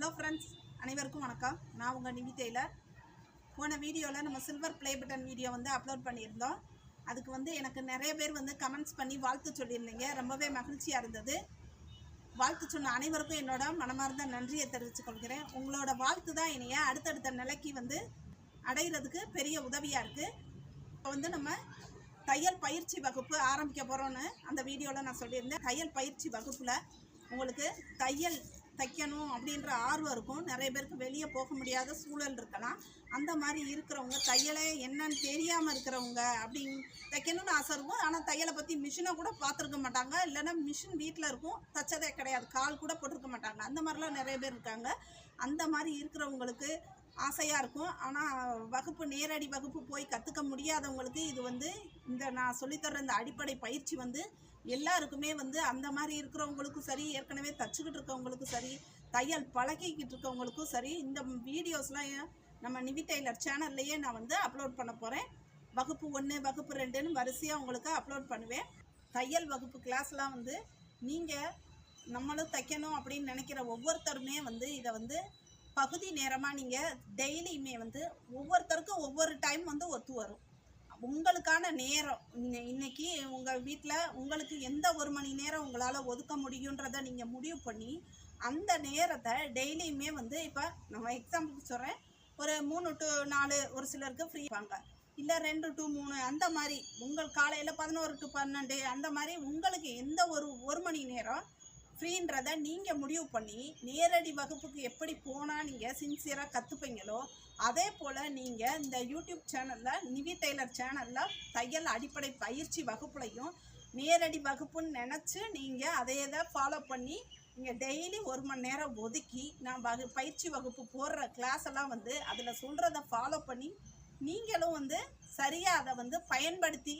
Hello friends அனைவருக்கும் வணக்கம். நான் உங்கள் நிவி டெய்லர். போன வீடியோவில் நம்ம சில்வர் ப்ளே பட்டன் வீடியோ வந்து அப்லோட் பண்ணியிருந்தோம். அதுக்கு வந்து எனக்கு நிறைய பேர் வந்து கமெண்ட்ஸ் பண்ணி வாழ்த்து சொல்லியிருந்தீங்க. ரொம்பவே மகிழ்ச்சியாக இருந்தது. வாழ்த்து சொன்ன அனைவருக்கும் என்னோட மனமார்ந்த நன்றியை தெரிவித்துக்கொள்கிறேன் உங்களோட வாழ்த்து தான் என்னைய அடுத்தடுத்த நிலைக்கு வந்து அடைகிறதுக்கு பெரிய உதவியாக இருக்குது இப்போ வந்து நம்ம தையல் பயிற்சி வகுப்பு ஆரம்பிக்க போகிறோன்னு அந்த வீடியோவில் நான் சொல்லியிருந்தேன். தையல் பயிற்சி வகுப்பில் உங்களுக்கு தையல் தைக்கணும் அப்படின்ற ஆர்வம் இருக்கும். நிறைய பேருக்கு வெளியே போக முடியாத சூழல் இருக்கலாம். அந்த மாதிரி இருக்கிறவங்க தையலே என்னன்னு தெரியாமல் இருக்கிறவங்க அப்படி தைக்கணும்னு ஆசை இருக்கும். ஆனால் தையலை பற்றி மிஷினை கூட பார்த்துருக்க மாட்டாங்க. இல்லைன்னா மிஷின் வீட்டில் இருக்கும். தைச்சதே கிடையாது. கால் கூட போட்டிருக்க மாட்டாங்க. அந்த மாதிரிலாம் நிறைய பேர் இருக்காங்க. அந்த மாதிரி இருக்கிறவங்களுக்கு ஆசையாக இருக்கும். ஆனால் வகுப்பு நேரடி வகுப்பு போய் கற்றுக்க முடியாதவங்களுக்கு இது வந்து இந்த நான் சொல்லித்தர இந்த அடிப்படை பயிற்சி வந்து எல்லாருக்குமே வந்து அந்த மாதிரி இருக்கிறவங்களுக்கும் சரி ஏற்கனவே தச்சுக்கிட்டு இருக்கவங்களுக்கும் சரி தையல் பழகிக்கிட்டு இருக்கவங்களுக்கும் சரி இந்த வீடியோஸ்லாம் நம்ம நிவி டெய்லர் சேனல்லையே நான் வந்து அப்லோட் பண்ண போகிறேன் வகுப்பு ஒன்று வகுப்பு ரெண்டுன்னு வரிசையாக உங்களுக்கு அப்லோட் பண்ணுவேன். தையல் வகுப்பு கிளாஸ்லாம் வந்து நீங்கள் நம்மளும் தைக்கணும் அப்படின்னு நினைக்கிற ஒவ்வொருத்தருமே வந்து இதை வந்து பகுதி நேரமாக நீங்கள் டெய்லியுமே வந்து ஒவ்வொருத்தருக்கும் ஒவ்வொரு டைம் வந்து ஒத்து வரும். உங்களுக்கான நேரம். இன்னைக்கு உங்கள் வீட்டில் உங்களுக்கு எந்த ஒரு மணி நேரம் உங்களால் ஒதுக்க முடியுன்றதை நீங்கள் முடிவு பண்ணி அந்த நேரத்தை டெய்லியுமே வந்து இப்போ நம்ம எக்ஸாம்பிளுக்கு சொல்கிறேன் ஒரு மூணு டு நாலு ஒரு சிலருக்கு ஃப்ரீ வாங்க இல்லை ரெண்டு டு மூணு அந்த மாதிரி உங்கள் காலையில் பதினோரு டு பன்னெண்டு அந்த மாதிரி உங்களுக்கு எந்த ஒரு ஒரு மணி நேரம் ஃப்ரீன்றதை நீங்கள் முடிவு பண்ணி நேரடி வகுப்புக்கு எப்படி போனால் நீங்கள் சின்சியராக கற்றுப்பீங்களோ அதே போல் நீங்கள் இந்த யூடியூப் சேனலில் நிவி டெய்லர் சேனலில் தையல் அடிப்படை பயிற்சி வகுப்புலையும் நேரடி வகுப்புன்னு நினச்சி நீங்கள் அதே தான் ஃபாலோ பண்ணி நீங்கள் டெய்லி ஒரு மணி நேரம் ஒதுக்கி நான் வகு பயிற்சி வகுப்பு போடுற கிளாஸ் எல்லாம் வந்து அதில் சொல்கிறத ஃபாலோ பண்ணி நீங்களும் வந்து சரியாக அதை வந்து பயன்படுத்தி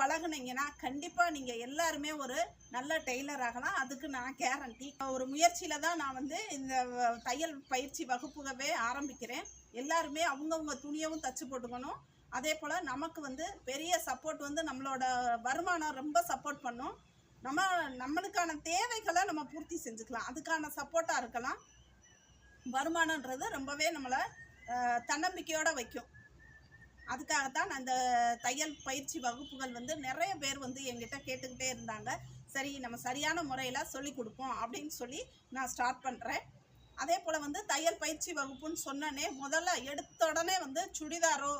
பழகுனீங்கன்னா கண்டிப்பாக நீங்கள் எல்லாருமே ஒரு நல்ல டெய்லர் ஆகலாம். அதுக்கு நான் கேரண்டி ஒரு முயற்சியில் தான் நான் வந்து இந்த தையல் பயிற்சி வகுப்புகவே ஆரம்பிக்கிறேன். எல்லாருமே அவங்கவுங்க துணியவும் தச்சு போட்டுக்கணும். அதே போல் நமக்கு வந்து பெரிய சப்போர்ட் வந்து நம்மளோட வருமானம் ரொம்ப சப்போர்ட் பண்ணும். நம்ம நம்மளுக்கான தேவைகளை நம்ம பூர்த்தி செஞ்சுக்கலாம். அதுக்கான சப்போர்ட்டாக இருக்கலாம். வருமானன்றது ரொம்பவே நம்மளை தன்னம்பிக்கையோடு வைக்கும். அதுக்காகத்தான் நான் தையல் பயிற்சி வகுப்புகள் வந்து நிறைய பேர் வந்து என்கிட்ட கேட்டுக்கிட்டே இருந்தாங்க. சரி நம்ம சரியான முறையில் சொல்லி கொடுப்போம் அப்படின்னு சொல்லி நான் ஸ்டார்ட் பண்ணுறேன் அதே போல் வந்து தையல் பயிற்சி வகுப்புன்னு சொன்னோன்னே முதல்ல எடுத்த உடனே வந்து சுடிதாரோ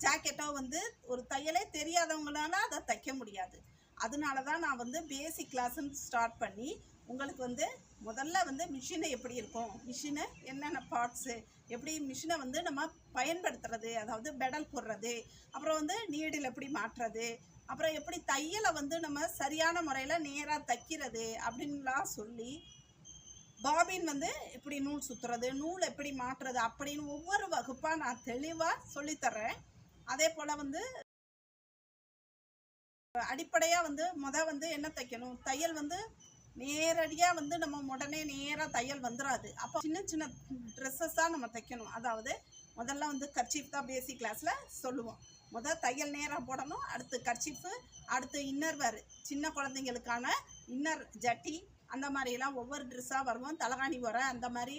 ஜாக்கெட்டோ வந்து ஒரு தையலே தெரியாதவங்களால அதை தைக்க முடியாது. அதனால தான் நான் வந்து பேசிக் கிளாஸ்ன்னு ஸ்டார்ட் பண்ணி உங்களுக்கு வந்து முதல்ல வந்து மிஷினை எப்படி இருக்கும்? மிஷினு என்னென்ன பார்ட்ஸு எப்படி மிஷினை வந்து நம்ம பயன்படுத்துறது? அதாவது பெடல் போடுறது. அப்புறம் வந்து நீடில் எப்படி மாற்றுறது? அப்புறம் எப்படி தையலை வந்து நம்ம சரியான முறையில் நேராக தைக்கிறது? அப்படின்லாம் சொல்லி பாபின் வந்து எப்படி நூல் சுற்றுறது நூல் எப்படி மாற்றுறது? அப்படின்னு ஒவ்வொரு வகுப்பாக நான் தெளிவாக சொல்லித்தர்றேன். அதே போல் வந்து அடிப்படையாக வந்து முத வந்து என்ன தைக்கணும்? தையல் வந்து நேரடியாக வந்து நம்ம உடனே நேராக தையல் வந்துடாது அப்போ சின்ன சின்ன ட்ரெஸ்ஸஸாக நம்ம தைக்கணும். அதாவது முதல்ல வந்து கர்ச்சீஃப் தான் பேசிக் கிளாஸில் சொல்லுவோம். முதல் தையல் நேராக போடணும். அடுத்து கர்ச்சீஃபு அடுத்து இன்னர் வேறு சின்ன குழந்தைங்களுக்கான இன்னர் ஜட்டி அந்த மாதிரிலாம் ஒவ்வொரு ட்ரெஸ்ஸாக வருவோம். தலகாணி உரை அந்த மாதிரி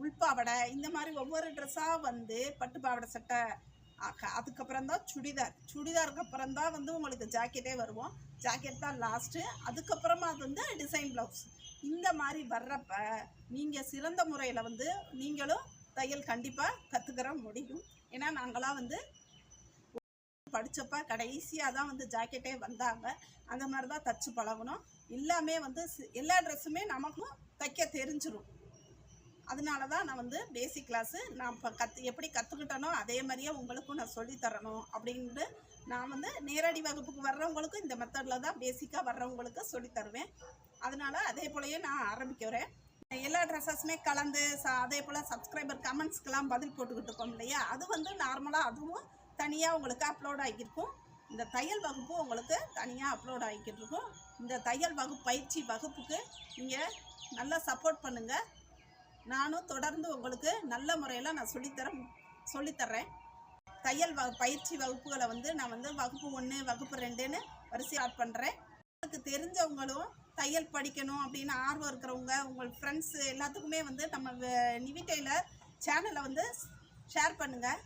உள்பாவடை இந்த மாதிரி ஒவ்வொரு ட்ரெஸ்ஸாக வந்து பட்டு பாவாடை சட்டை அதுக்கப்புறம் தான் சுடிதார். சுடிதாருக்கு அப்புறம் தான் வந்து உங்களுக்கு ஜாக்கெட்டே வருவோம். ஜாக்கெட் தான் லாஸ்ட்டு அதுக்கப்புறமா அது வந்து டிசைன் ப்ளவுஸ் இந்த மாதிரி வர்றப்ப நீங்கள் சிறந்த முறையில் வந்து நீங்களும் தையல் கண்டிப்பாக கற்றுக்கிற முடியும். ஏன்னா நாங்களாம் வந்து படித்தப்ப கடைசியாக தான் வந்து ஜாக்கெட்டே வந்தாங்க. அந்த மாதிரி தான் தச்சு பழகணும் எல்லாமே வந்து சி- எல்லா ட்ரெஸ்ஸுமே நமக்கும் தைக்க தெரிஞ்சிடும் அதனால தான் நான் வந்து பேசிக் கிளாஸு நான் இப்போ கற்று எப்படி கற்றுக்கிட்டனோ அதே மாதிரியே உங்களுக்கும் நான் சொல்லித் தரணும் அப்படின்ட்டு நான் வந்து நேரடி வகுப்புக்கு வர்றவங்களுக்கும் இந்த மெத்தடில் தான் பேசிக்காக வர்றவங்களுக்கு சொல்லித் தருவேன். அதனால அதே போலயே நான் ஆரம்பிக்கிறேன் எல்லா ட்ரெஸ்ஸஸுமே கலந்து ச அதே போல் சப்ஸ்கிரைபர் கமெண்ட்ஸ்க்கெலாம் பதில் போட்டுக்கிட்டு இருக்கோம் இல்லையா? அது வந்து நார்மலாக அதுவும் தனியாக உங்களுக்கு அப்லோட் ஆகியிருக்கும். இந்த தையல் வகுப்பு உங்களுக்கு தனியாக அப்லோட் ஆகிக்கிட்டு இருக்கும். இந்த தையல் வகுப்பு பயிற்சி வகுப்புக்கு நீங்கள் நல்லா சப்போர்ட் பண்ணுங்கள் நானும் தொடர்ந்து உங்களுக்கு நல்ல முறையில் நான் சொல்லித்தரேன் சொல்லித்தர்றேன். தையல் வ பயிற்சி வகுப்புகளை வந்து நான் வந்து வகுப்பு ஒன்று வகுப்பு ரெண்டுன்னு வரிசை ஆட் பண்ணுறேன் உங்களுக்கு தெரிஞ்சவங்களும் தையல் படிக்கணும் அப்படின்னு ஆர்வம் இருக்கிறவங்க உங்கள் ஃப்ரெண்ட்ஸ் எல்லாத்துக்குமே வந்து நம்ம நிவிட்டையில் சேனலை வந்து ஷேர் பண்ணுங்கள்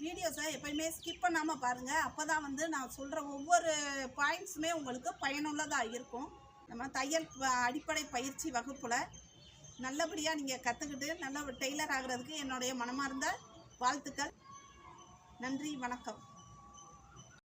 வீடியோஸை எப்பயுமே ஸ்கிப் பண்ணாமல் பாருங்கள் அப்போ தான் வந்து நான் சொல்கிற ஒவ்வொரு பாயிண்ட்ஸுமே உங்களுக்கு பயனுள்ளதாக இருக்கும். நம்ம தையல் அடிப்படை பயிற்சி வகுப்பில் நல்லபடியாக நீங்கள் கற்றுக்கிட்டு நல்ல ஒரு டெய்லர் ஆகிறதுக்கு என்னுடைய மனமார்ந்த வாழ்த்துக்கள். நன்றி வணக்கம்.